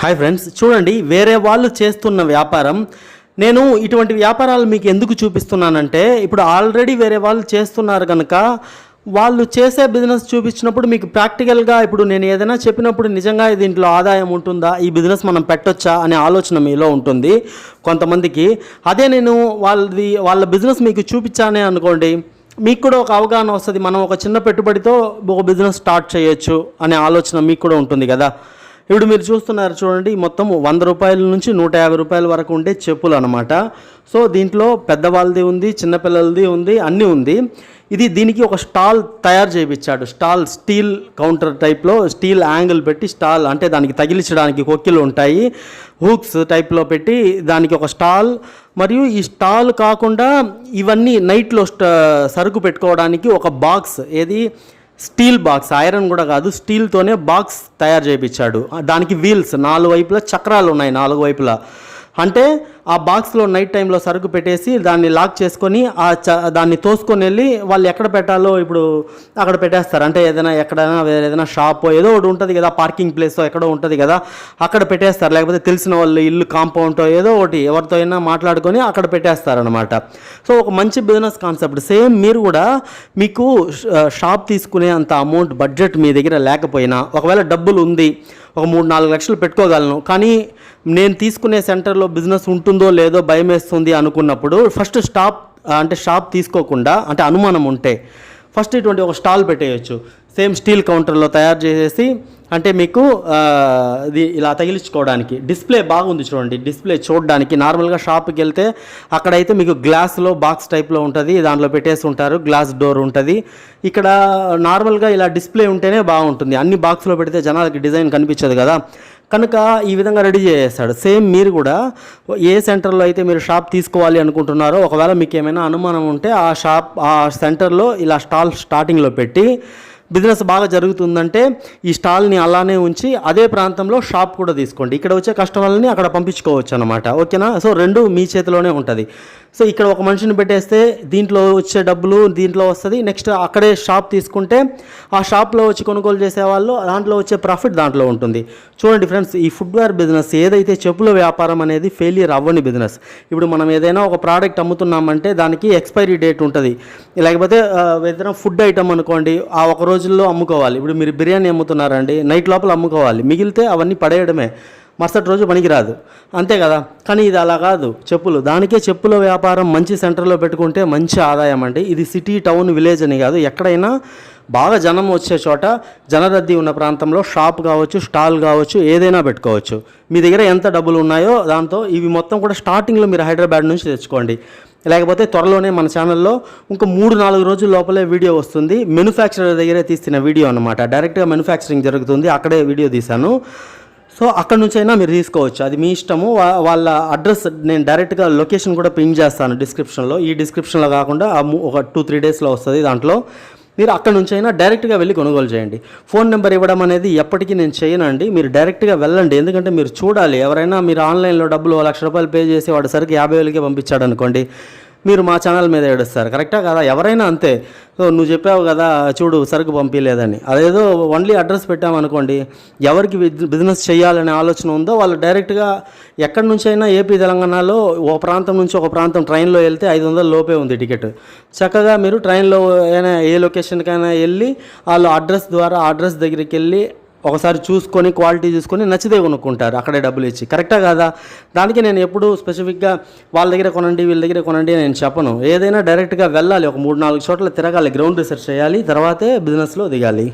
Hi friends చూడండి వేరే వాళ్ళు చేస్తున్న వ్యాపారం నేను ఇటువంటి వ్యాపారాలు మీకు ఎందుకు చూపిస్తున్నానంటే ఇప్పుడు ఆల్రెడీ వేరే వాళ్ళు చేస్తున్నారు కనుక వాళ్ళు చేసే బిజినెస్ చూపించినప్పుడు మీకు ప్రాక్టికల్గా ఇప్పుడు నేను ఏదైనా చెప్పినప్పుడు నిజంగా దీంట్లో ఆదాయం ఉంటుందా ఈ బిజినెస్ మనం పెట్టొచ్చా అనే ఆలోచన మీలో ఉంటుంది. కొంతమందికి అదే నేను వాళ్ళది వాళ్ళ బిజినెస్ మీకు చూపించానే అనుకోండి మీకు కూడా ఒక అవగాహన వస్తుంది మనం ఒక చిన్న పెట్టుబడితో ఒక బిజినెస్ స్టార్ట్ చేయొచ్చు అనే ఆలోచన మీకు కూడా ఉంటుంది కదా. ఇప్పుడు మీరు చూస్తున్నారు చూడండి మొత్తం వంద రూపాయల నుంచి నూట యాభై రూపాయల వరకు ఉండే చెప్పులు అనమాట సో దీంట్లో పెద్దవాళ్ళది ఉంది చిన్నపిల్లలది ఉంది అన్నీ ఉంది. ఇది దీనికి ఒక స్టాల్ తయారు చేయించాడు. స్టాల్ స్టీల్ కౌంటర్ టైప్లో స్టీల్ యాంగిల్ పెట్టి స్టాల్ అంటే దానికి తగిలించడానికి కొక్కిలు ఉంటాయి. హూక్స్ టైప్లో పెట్టి దానికి ఒక స్టాల్. మరియు ఈ స్టాల్ కాకుండా ఇవన్నీ నైట్లో స్ట- సరుకు పెట్టుకోవడానికి ఒక బాక్స్. ఏది? స్టీల్ బాక్స్ ఐరన్ కూడా కాదు స్టీల్తోనే బాక్స్ తయారు చేయించాడు దానికి వీల్స్ నాలుగు వైపులా చక్రాలు ఉన్నాయి నాలుగు వైపులా. అంటే ఆ బాక్స్లో నైట్ టైంలో సరుకు పెట్టేసి దాన్ని లాక్ చేసుకొని ఆ చ దాన్ని తోసుకొని వెళ్ళి వాళ్ళు ఎక్కడ పెట్టాలో ఇప్పుడు అక్కడ పెట్టేస్తారు. అంటే ఏదైనా ఎక్కడైనా వేరే ఏదైనా షాప్ ఏదో ఒకటి ఉంటుంది కదా పార్కింగ్ ప్లేస్ ఎక్కడో ఉంటుంది కదా అక్కడ పెట్టేస్తారు. లేకపోతే తెలిసిన వాళ్ళు ఇల్లు కాంపౌండ్ ఏదో ఒకటి ఎవరితో అయినా మాట్లాడుకొని అక్కడ పెట్టేస్తారనమాట సో ఒక మంచి బిజినెస్ కాన్సెప్ట్. సేమ్ మీరు కూడా మీకు షాప్ తీసుకునే అంత అమౌంట్ బడ్జెట్ మీ దగ్గర లేకపోయినా ఒకవేళ డబ్బులు ఉంది ఒక మూడు నాలుగు లక్షలు పెట్టుకోగలను. కానీ నేను తీసుకునే సెంటర్లో బిజినెస్ ఉంటుందో లేదో భయం వేస్తుంది అనుకున్నప్పుడు ఫస్ట్ స్టాప్ అంటే షాప్ తీసుకోకుండా అంటే అనుమానం ఉంటే ఫస్ట్ ఇటువంటి ఒక స్టాల్ పెట్టేయచ్చు. సేమ్ స్టీల్ కౌంటర్లో తయారు చేసేసి అంటే మీకు ఇది ఇలా తగిలించుకోవడానికి. డిస్ప్లే బాగుంది చూడండి. డిస్ప్లే చూడడానికి. నార్మల్గా షాప్కి వెళ్తే అక్కడైతే మీకు గ్లాస్లో బాక్స్ టైప్లో ఉంటుంది. దాంట్లో పెట్టేసి ఉంటారు. గ్లాస్ డోర్ ఉంటుంది. ఇక్కడ నార్మల్గా ఇలా డిస్ప్లే ఉంటేనే బాగుంటుంది. అన్ని బాక్స్లో పెడితే జనాలకి డిజైన్ కనిపించదు కదా. కనుక ఈ విధంగా రెడీ చేసేస్తాడు. సేమ్ మీరు కూడా ఏ సెంటర్లో అయితే మీరు షాప్ తీసుకోవాలి అనుకుంటున్నారో ఒకవేళ మీకు ఏమైనా అనుమానం ఉంటే ఆ షాప్ ఆ సెంటర్లో ఇలా స్టాల్ స్టార్టింగ్లో పెట్టి బిజినెస్ బాగా జరుగుతుందంటే ఈ స్టాల్ని అలానే ఉంచి అదే ప్రాంతంలో షాప్ కూడా తీసుకోండి. ఇక్కడ వచ్చే కస్టమర్లని అక్కడ పంపించుకోవచ్చు అనమాట ఓకేనా? సో రెండు మీ చేతిలోనే ఉంటుంది. సో ఇక్కడ ఒక మనిషిని పెట్టేస్తే దీంట్లో వచ్చే డబ్బులు దీంట్లో వస్తుంది. నెక్స్ట్ అక్కడే షాప్ తీసుకుంటే ఆ షాప్లో వచ్చి కొనుగోలు చేసేవాళ్ళు దాంట్లో వచ్చే ప్రాఫిట్ దాంట్లో ఉంటుంది. చూడండి ఫ్రెండ్స్ ఈ ఫుట్వేర్ బిజినెస్ ఏదైతే చెప్పుల వ్యాపారం అనేది ఫెయిలియర్ అవ్వని బిజినెస్ ఇప్పుడు మనం ఏదైనా ఒక ప్రోడక్ట్ అమ్ముతున్నామంటే దానికి ఎక్స్పైరీ డేట్ ఉంటుంది. లేకపోతే ఏదైనా ఫుడ్ ఐటమ్ అనుకోండి ఆ ఒక రోజుల్లో అమ్ముకోవాలి. ఇప్పుడు మీరు బిర్యానీ అమ్ముతున్నారండి నైట్ లోపల అమ్ముకోవాలి. మిగిలితే అవన్నీ పడేయడమే. మరుసటి రోజు పనికిరాదు. అంతే కదా? కానీ ఇది అలా కాదు. చెప్పులు. దానికే చెప్పుల వ్యాపారం మంచి సెంటర్లో పెట్టుకుంటే మంచి ఆదాయం అండి. ఇది సిటీ టౌన్ విలేజ్ అని కాదు. ఎక్కడైనా బాగా జనం వచ్చే చోట జనరద్దీ ఉన్న ప్రాంతంలో షాప్ కావచ్చు స్టాల్ కావచ్చు ఏదైనా పెట్టుకోవచ్చు. మీ దగ్గర ఎంత డబ్బులు ఉన్నాయో దాంతో ఇవి మొత్తం కూడా స్టార్టింగ్లో మీరు హైదరాబాద్ నుంచి తెచ్చుకోండి. లేకపోతే త్వరలోనే మన ఛానల్లో ఇంకా మూడు నాలుగు రోజుల లోపలే వీడియో వస్తుంది. మెనుఫ్యాక్చరర్ దగ్గరే తీసిన వీడియో అనమాట డైరెక్ట్గా మెనుఫ్యాక్చరింగ్ జరుగుతుంది. అక్కడే వీడియో తీశాను. సో అక్కడ నుంచి అయినా మీరు తీసుకోవచ్చు. అది మీ ఇష్టము. వాళ్ళ అడ్రస్ నేను డైరెక్ట్గా లొకేషన్ కూడా పిన్ చేస్తాను డిస్క్రిప్షన్లో. ఈ డిస్క్రిప్షన్లో కాకుండా ఒక టూ త్రీ డేస్లో వస్తుంది దాంట్లో. మీరు అక్కడ నుంచి అయినా డైరెక్ట్గా వెళ్ళి కొనుగోలు చేయండి. ఫోన్ నెంబర్ ఇవ్వడం అనేది ఎప్పటికీ నేను చేయనండి. మీరు డైరెక్ట్గా వెళ్ళండి. ఎందుకంటే మీరు చూడాలి. ఎవరైనా మీరు ఆన్లైన్లో డబ్బులు లక్ష రూపాయలు పే చేసి వాడు సరికి యాభై వేలకే పంపించాడు అనుకోండి మీరు మా ఛానల్ మీద ఏడుస్తారు. కరెక్టా కదా? ఎవరైనా అంతే. సో నువ్వు చెప్పావు కదా చూడు సరుకు పంపించలేదని అదేదో ఓన్లీ అడ్రస్ పెట్టామనుకోండి ఎవరికి బిజినెస్ చేయాలనే ఆలోచన ఉందో వాళ్ళు డైరెక్ట్గా ఎక్కడి నుంచైనా ఏపీ తెలంగాణలో ఓ ప్రాంతం నుంచి ఒక ప్రాంతం ట్రైన్లో వెళ్తే ఐదు వందల లోపే ఉంది టికెట్. చక్కగా మీరు ట్రైన్లో అయినా ఏ లొకేషన్కైనా వెళ్ళి వాళ్ళు అడ్రస్ ద్వారా అడ్రస్ దగ్గరికి వెళ్ళి ఒకసారి చూసుకొని క్వాలిటీ చూసుకొని నచ్చితే కొనుక్కుంటారు అక్కడే డబ్బులు ఇచ్చి. కరెక్టా కాదా? దానికి నేను ఎప్పుడు స్పెసిఫిక్గా వాళ్ళ దగ్గర కొనండి వీళ్ళ దగ్గర కొనండి నేను చెప్పను. ఏదైనా డైరెక్ట్గా వెళ్ళాలి ఒక మూడు నాలుగు చోట్ల తిరగాలి గ్రౌండ్ రీసెర్చ్ చేయాలి తర్వాతే బిజినెస్లో దిగాలి.